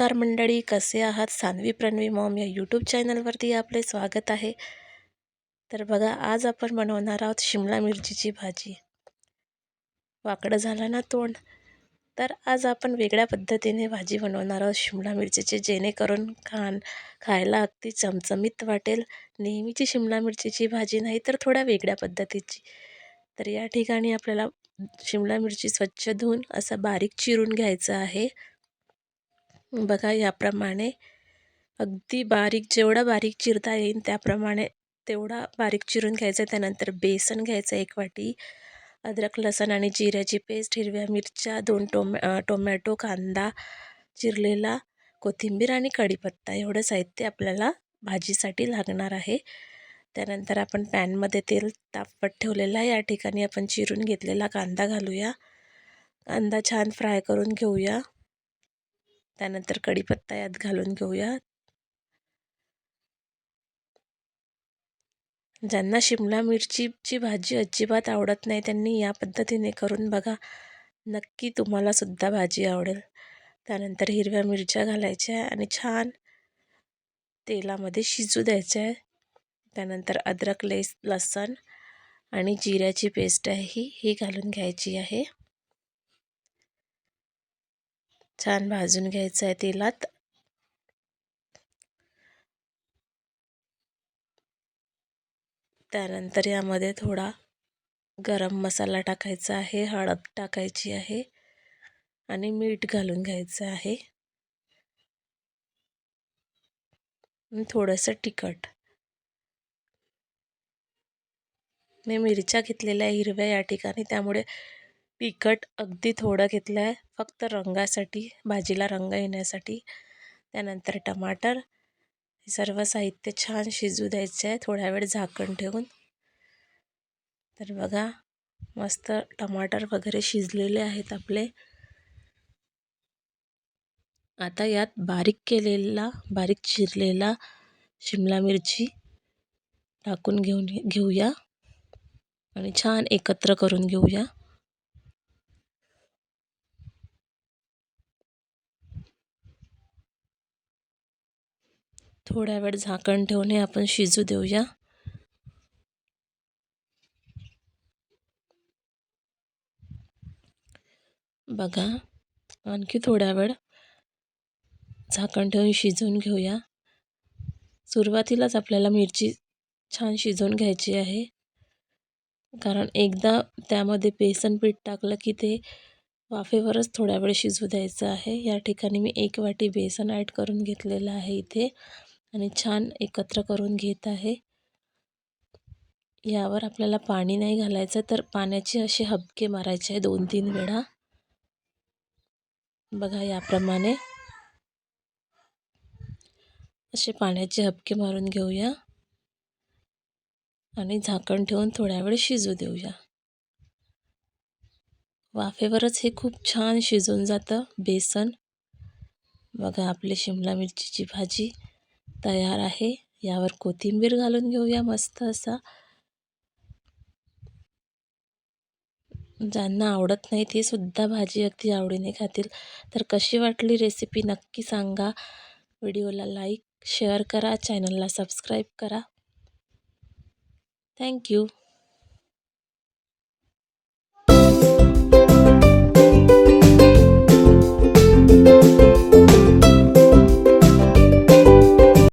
नमस्कार मंडळी कसे आहात? सानवी प्रणवी मॉम या यूट्यूब चॅनलवरती आपले स्वागत आहे. तर बघा आज आपण बनवणार आहोत शिमला मिरचीची भाजी. वाकडं झालं ना तोंड. तर आज आपण वेगळ्या पद्धतीने भाजी बनवणार आहोत शिमला मिरचीची जेणेकरून खाण खायला अगदी चमचमीत वाटेल. नेहमीची शिमला मिरचीची भाजी नाही तर थोड्या वेगळ्या पद्धतीची. तर या ठिकाणी आपल्याला शिमला मिरची स्वच्छ धुवून असं बारीक चिरून घ्यायचं आहे. बघा याप्रमाणे अगदी बारीक जेवढा बारीक चिरता येईल त्याप्रमाणे तेवढा बारीक चिरून घ्यायचा त्यानंतर बेसन घ्यायचं एक वाटी अद्रक लसण आणि जिऱ्याची पेस्ट हिरव्या मिरच्या दोन टोमॅ टोमॅटो कांदा चिरलेला कोथिंबीर आणि कढीपत्ता. एवढं साहित्य आपल्याला भाजीसाठी लागणार आहे. त्यानंतर आपण पॅनमध्ये तेल तापवत ठेवलेलं आहे. या ठिकाणी आपण चिरून घेतलेला कांदा घालूया. कांदा छान फ्राय करून घेऊया. त्यानंतर कढीपत्ता यात घालून घेऊया ज्यांना शिमला मिरचीची भाजी अजिबात आवडत नाही त्यांनी या पद्धतीने करून बघा. नक्की तुम्हाला सुद्धा भाजी आवडेल. त्यानंतर हिरव्या मिरच्या घालायच्या आणि छान तेलामध्ये शिजू द्यायचं. आहे त्यानंतर अद्रक लेस लसण आणि जिऱ्याची पेस्ट आहे ही ही घालून घ्यायची आहे. छान भाजून घ्यायचं आहे तेलात. त्यानंतर यामध्ये थोडा गरम मसाला टाकायचा आहे हळद टाकायची आहे आणि मीठ घालून घ्यायचं आहे. थोडंसं तिखट. मी मिरच्या घेतलेल्या हिरव्या या ठिकाणी त्यामुळे तिखट अगदी थोडं घेतलं आहे. फक्त रंगासाठी भाजीला रंग येण्यासाठी. त्यानंतर टमाटर. हे सर्व साहित्य छान शिजू द्यायचे आहे. थोड्या वेळ झाकण ठेवून. तर बघा मस्त टमाटर वगैरे शिजलेले आहेत आपले. आता यात बारीक केलेला बारीक चिरलेला शिमला मिरची टाकून घेऊन घेऊया. आणि छान एकत्र करून घेऊया. थोड्या वेळ झाकण ठेवून आपण शिजू देऊया. बघा आणखी थोड्या वेळ झाकण ठेवून शिजवून घेऊया. सुरुवातीलाच आपल्याला मिरची छान शिजवून घ्यायची आहे. कारण एकदा त्यामध्ये बेसन पीठ टाकलं की ते वाफेवरच थोड्या वेळ शिजू द्यायचं आहे. या ठिकाणी मी एक वाटी बेसन ॲड करून घेतलेलं आहे इथे. आणि छान एकत्र करून घेत आहे. यावर आपल्याला पाणी नाही घालायचं तर पाण्याचे असे हबके मारायचे आहे दोन तीन वेळा. बघा याप्रमाणे. असे पाण्याचे हबके मारून घेऊया. आणि झाकण ठेवून थोड्या वेळ शिजू देऊया. वाफेवरच हे खूप छान शिजून जातं बेसन. बघा आपली शिमला मिरचीची भाजी. तयार आहे. यावर कोथिंबीर घालून घेऊया मस्त असा. ज्यांना आवडत नाही ते सुद्धा भाजी अगदी आवडीने खातील. तर कशी वाटली रेसिपी नक्की सांगा. व्हिडिओला लाईक शेअर करा. चॅनलला सबस्क्राईब करा. थँक्यू